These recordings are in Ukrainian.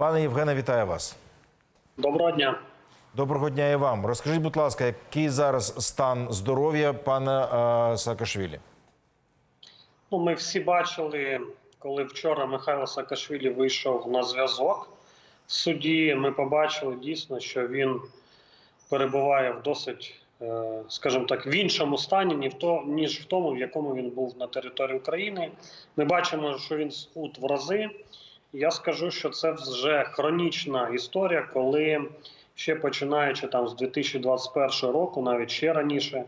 Пане Євгене, вітаю вас. Доброго дня. Доброго дня і вам. Розкажіть, будь ласка, який зараз стан здоров'я пана е, Саакашвілі? Ну, ми всі бачили, коли вчора Михайло Саакашвілі вийшов на зв'язок в суді. Ми побачили дійсно, що він перебуває в досить, е, скажімо так, в іншому стані, ні в то, ніж в тому, в якому він був на території України. Ми бачимо, що він схуд в рази. Я скажу, що це вже хронічна історія, коли ще починаючи там з 2021 року, навіть ще раніше,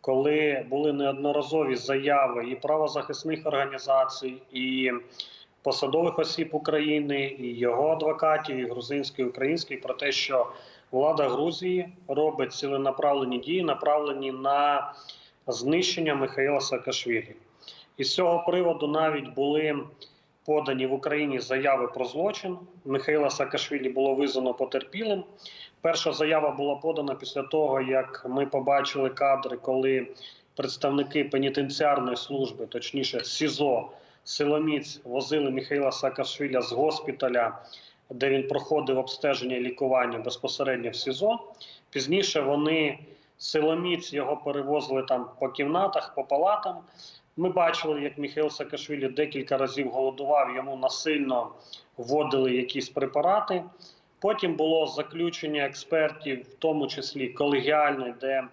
коли були неодноразові заяви і правозахисних організацій, і посадових осіб України, і його адвокатів, і грузинських, і українських, про те, що влада Грузії робить ціленаправлені дії, направлені на знищення Михайла Саакашвілі. І з цього приводу навіть були подані в Україні заяви про злочин. Михайла Саакашвілі було визнано потерпілим. Перша заява була подана після того, як ми побачили кадри, коли представники пенітенціарної служби, точніше СІЗО, силоміць возили Михайла Саакашвіля з госпіталя, де він проходив обстеження і лікування безпосередньо в СІЗО. Пізніше вони силоміць його перевозили там по кімнатах, по палатам. Ми бачили, як Михайло Саакашвілі декілька разів голодував, йому насильно вводили якісь препарати. Потім було заключення експертів, в тому числі колегіальне, де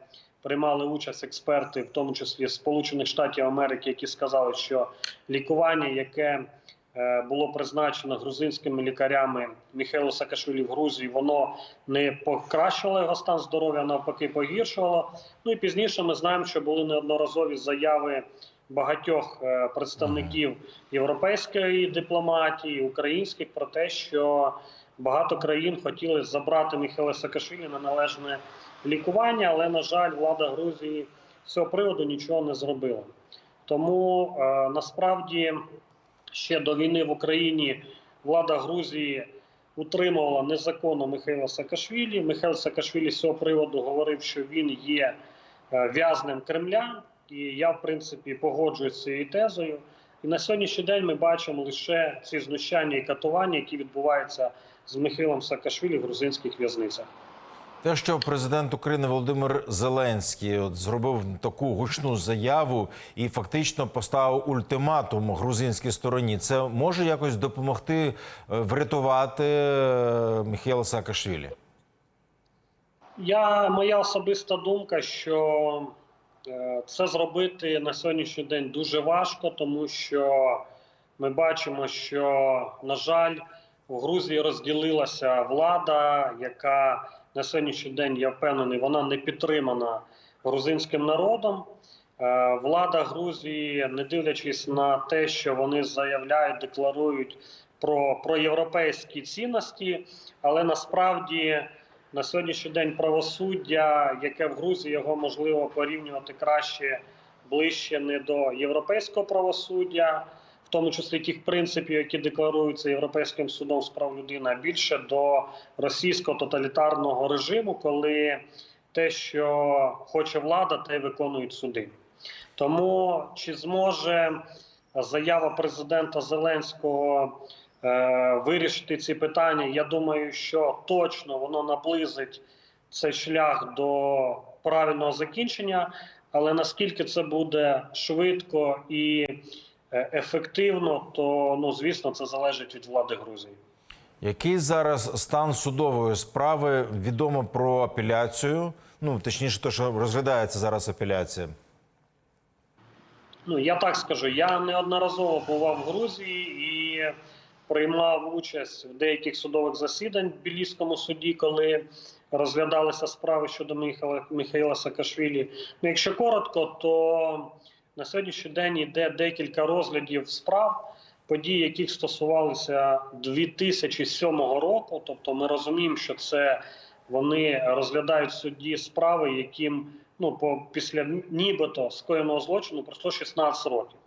приймали участь експерти, в тому числі Сполучених Штатів Америки, які сказали, що лікування, яке було призначено грузинськими лікарями Михайло Саакашвілі в Грузії, воно не покращило його стан здоров'я, навпаки, погіршувало. Ну і пізніше ми знаємо, що були неодноразові заяви багатьох е, представників європейської дипломатії, українських про те, що багато країн хотіли забрати Михайла Саакашвілі на належне лікування, але на жаль, влада Грузії з цього приводу нічого не зробила. Тому е, насправді ще до війни в Україні влада Грузії утримувала незаконно Михайла Саакашвілі. Михайло Саакашвілі з цього приводу говорив, що він є е, в'язнем Кремля, і я, в принципі, погоджуюсь з цією тезою. І на сьогоднішній день ми бачимо лише ці знущання і катування, які відбуваються з Михайлом Саакашвілі в грузинських в'язницях. Те, що президент України Володимир Зеленський от зробив таку гучну заяву і фактично поставив ультиматум грузинській стороні, це може якось допомогти е, врятувати е, Михайла Саакашвілі? Я моя особиста думка, що е, це зробити на сьогоднішній день дуже важко, тому що ми бачимо, що на жаль, в Грузії розділилася влада, яка на сьогоднішній день я впевнений, вона не підтримана грузинським народом. Е, Влада Грузії, не дивлячись на те, що вони заявляють, декларують про, про європейські цінності, але насправді на сьогоднішній день правосуддя, яке в Грузії його можливо порівнювати краще ближче не до європейського правосуддя, в тому числі тих принципів, які декларуються Європейським судом з прав людини, більше до російського тоталітарного режиму, коли те, що хоче влада, те виконують суди. Тому чи зможе заява президента Зеленського е, вирішити ці питання? Я думаю, що точно воно наблизить цей шлях до правильного закінчення, але наскільки це буде швидко і ефективно, то ну звісно це залежить від влади Грузії. Який зараз стан судової справи? Відомо про апеляцію. Ну точніше, то що розглядається зараз апеляція. Ну я так скажу, я неодноразово бував в Грузії і приймав участь в деяких судових засіданнях в Білійському суді, коли розглядалися справи щодо Михайла, Михайла Саакашвілі. Ну, якщо коротко, то на сьогоднішній день йде декілька розглядів справ, подій, яких стосувалися 2007 року. Тобто, ми розуміємо, що це вони розглядають судді справи, яким ну по після нібито скоєного злочину пройшло 16 років.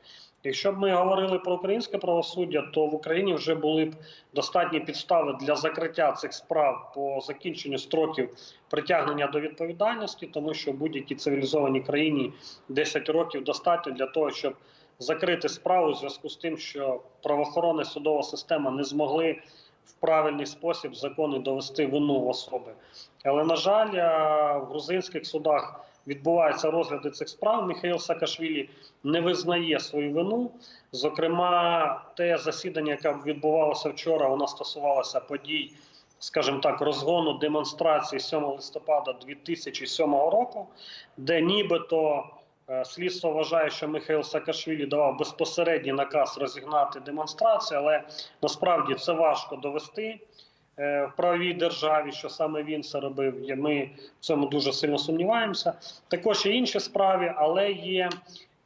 Якщо б ми говорили про українське правосуддя, то в Україні вже були б достатні підстави для закриття цих справ по закінченню строків притягнення до відповідальності, тому що в будь-якій цивілізованій країні 10 років достатньо для того, щоб закрити справу в зв'язку з тим, що правоохоронна судова система не змогли в правильний спосіб закони довести вину особи. Але на жаль, е, в грузинських судах відбуваються розгляди цих справ. Міхаїл Саакашвілі не визнає свою вину. Зокрема, те засідання, яке відбувалося вчора, воно стосувалося подій, скажімо так, розгону демонстрації 7 листопада 2007 року, де нібито е, слідство вважає, що Михайло Саакашвілі давав безпосередній наказ розігнати демонстрацію, але насправді це важко довести в правовій державі, що саме він це робив. Ми в цьому дуже сильно сумніваємося. Також є інші справи, але є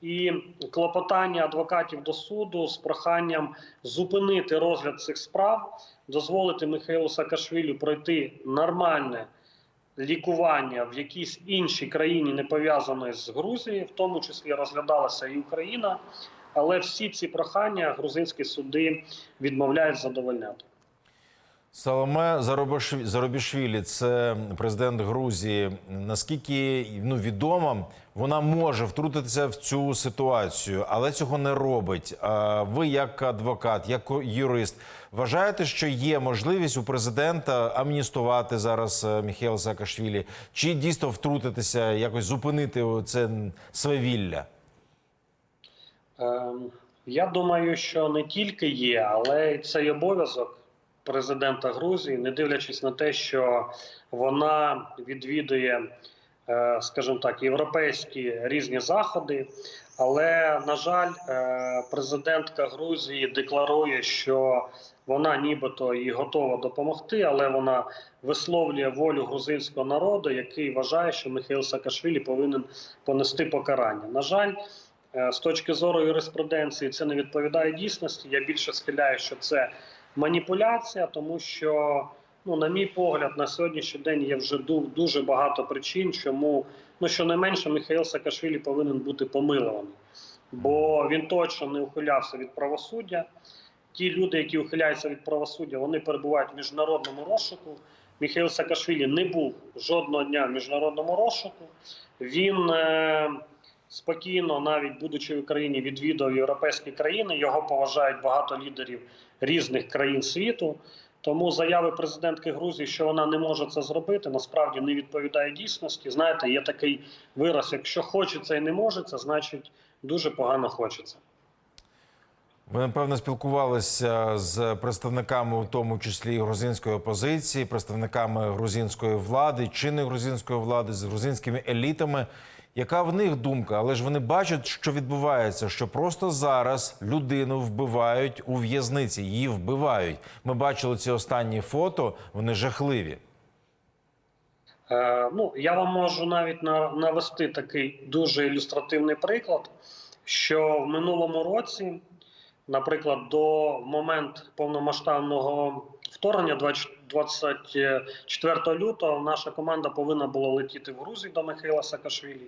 і клопотання адвокатів до суду з проханням зупинити розгляд цих справ, дозволити Михайлу Саакашвілі пройти нормальне лікування в якійсь іншій країні, не пов'язаної з Грузією, в тому числі розглядалася і Україна. Але всі ці прохання грузинські суди відмовляють задовольняти. Заробашві- Заробішвілі, це президент Грузії. Наскільки ну, відомо, вона може втрутитися в цю ситуацію, але цього не робить. А ви, як адвокат, як юрист, вважаєте, що є можливість у президента амністувати зараз е, Міхайла Саакашвілі? Чи дійсно втрутитися, якось зупинити це свавілля? Ем, Я думаю, що не тільки є, але це й обов'язок президента Грузії, не дивлячись на те, що вона відвідує, е, скажімо так, європейські різні заходи. Але на жаль, е, президентка Грузії декларує, що вона нібито і готова допомогти, але вона висловлює волю грузинського народу, який вважає, що Михайло Саакашвілі повинен понести покарання. На жаль. Е, З точки зору юриспруденції це не відповідає дійсності. Я більше схиляю, що це маніпуляція, тому що, ну, на мій погляд, на сьогоднішній день є вже дуже багато причин, чому ну щонайменше Михайло Саакашвілі повинен бути помилований, бо він точно не ухилявся від правосуддя. Ті люди, які ухиляються від правосуддя, вони перебувають в міжнародному розшуку. Михайло Саакашвілі не був жодного дня в міжнародному розшуку. Він е, спокійно, навіть будучи в Україні, відвідав європейські країни. Його поважають багато лідерів різних країн світу. Тому заяви президентки Грузії, що вона не може це зробити, насправді не відповідає дійсності. Знаєте, є такий вираз: якщо хочеться і не може, це значить дуже погано хочеться. Ви напевно спілкувалися з представниками, у тому числі грузинської опозиції, представниками грузинської влади, чинної грузинської влади, з грузинськими елітами. Яка в них думка? Але ж вони бачать, що відбувається, що просто зараз людину вбивають у в'язниці, її вбивають. Ми бачили ці останні фото, вони жахливі. Е, ну, я вам можу навіть навести такий дуже ілюстративний приклад, що в минулому році, наприклад, до моменту повномасштабного вторгнення 20 24 лютого, наша команда повинна була летіти в Грузію до Михайла Саакашвілі.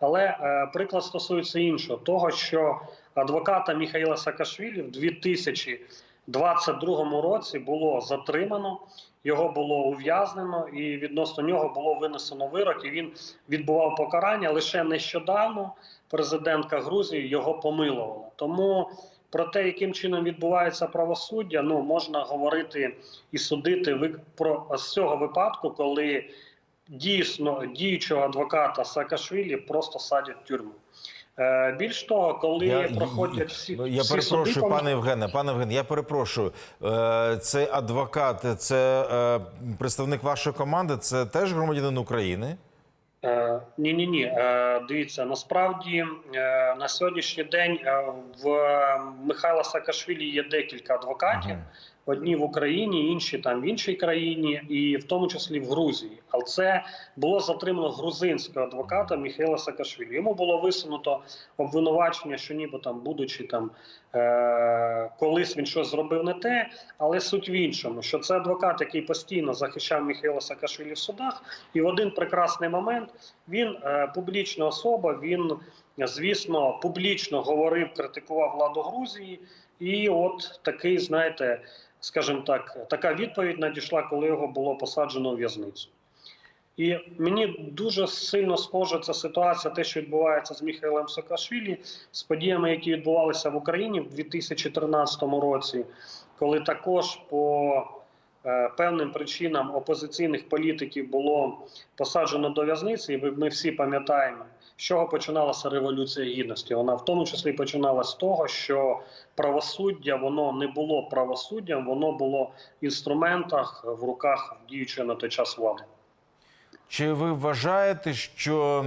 Але е, приклад стосується іншого, того, що адвоката Міхаїла Саакашвілі в 2022 році було затримано, його було ув'язнено, і відносно нього було винесено вирок. І він відбував покарання. Лише нещодавно президентка Грузії його помилувала. Тому про те, яким чином відбувається правосуддя, ну можна говорити і судити про з цього випадку, коли дійсно діючого адвоката Саакашвілі просто садять в тюрму. Е, більш того, коли проходять всі, Ну, я всі перепрошую, суди, пане Євгене. Пане Євген, я перепрошую. Е, Цей адвокат, це е, представник вашої команди. Це теж громадянин України. Ні, ні, ні. Дивіться, насправді е, на сьогоднішній день е, в Михайла Саакашвілі є декілька адвокатів. Одні в Україні, інші там в іншій країні, і в тому числі в Грузії. Але це було затримано грузинського адвоката Міхайла Саакашвілі. Йому було висунуто обвинувачення, що ніби там, будучи там е- колись він щось зробив не те, але суть в іншому, що це адвокат, який постійно захищав Міхайла Саакашвілі в судах, і в один прекрасний момент він е- публічна особа. Він звісно публічно говорив, критикував владу Грузії, і от такий, знаєте, скажімо так, така відповідь надійшла, коли його було посаджено у в'язницю. І мені дуже сильно схожа ця ситуація, те, що відбувається з Міхайлом Саакашвілі, з подіями, які відбувалися в Україні в 2013 році, коли також по е, певним причинам опозиційних політиків було посаджено до в'язниці, і ми всі пам'ятаємо, з чого починалася революція гідності. Вона в тому числі починалася з того, що правосуддя воно не було правосуддям, воно було в інструментах в руках діючої на той час влади. Чи ви вважаєте, що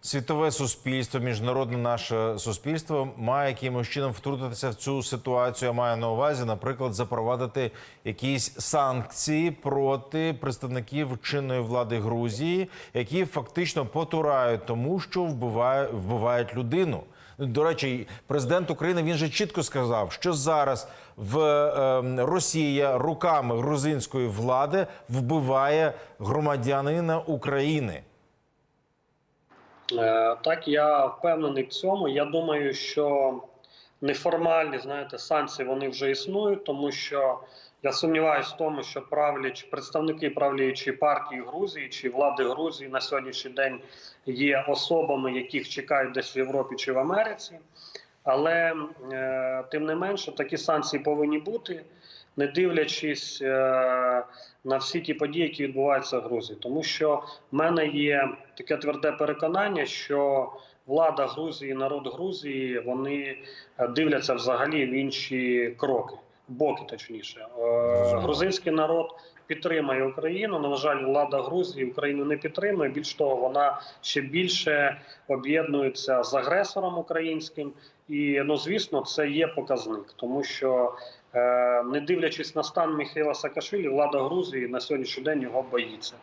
світове суспільство, міжнародне наше суспільство має якимось чином втрутитися в цю ситуацію? Я маю на увазі, наприклад, запровадити якісь санкції проти представників чинної влади Грузії, які фактично потурають тому, що вбиває, вбивають людину. До речі, президент України він же чітко сказав, що зараз в ем, Росія руками грузинської влади вбиває громадянина України. Е, Так, я впевнений в цьому. Я думаю, що неформальні знаєте, санкції вони вже існують, тому що я сумніваюся в тому, що правляч, представники правлячої партії Грузії чи влади Грузії на сьогоднішній день є особами, яких чекають десь в Європі чи в Америці. Але е, тим не менше такі санкції повинні бути, не дивлячись е, на всі ті події, які відбуваються в Грузії. Тому що в мене є таке тверде переконання, що влада Грузії, народ Грузії, вони е, дивляться взагалі в інші кроки, боки точніше. Е, Грузинський народ підтримує Україну. На жаль, влада Грузії Україну не підтримує. Більш того, вона ще більше об'єднується з агресором українським. І ну звісно, це є показник, тому що е, не дивлячись на стан Михайла Саакашвілі, влада Грузії на сьогоднішній день його боїться.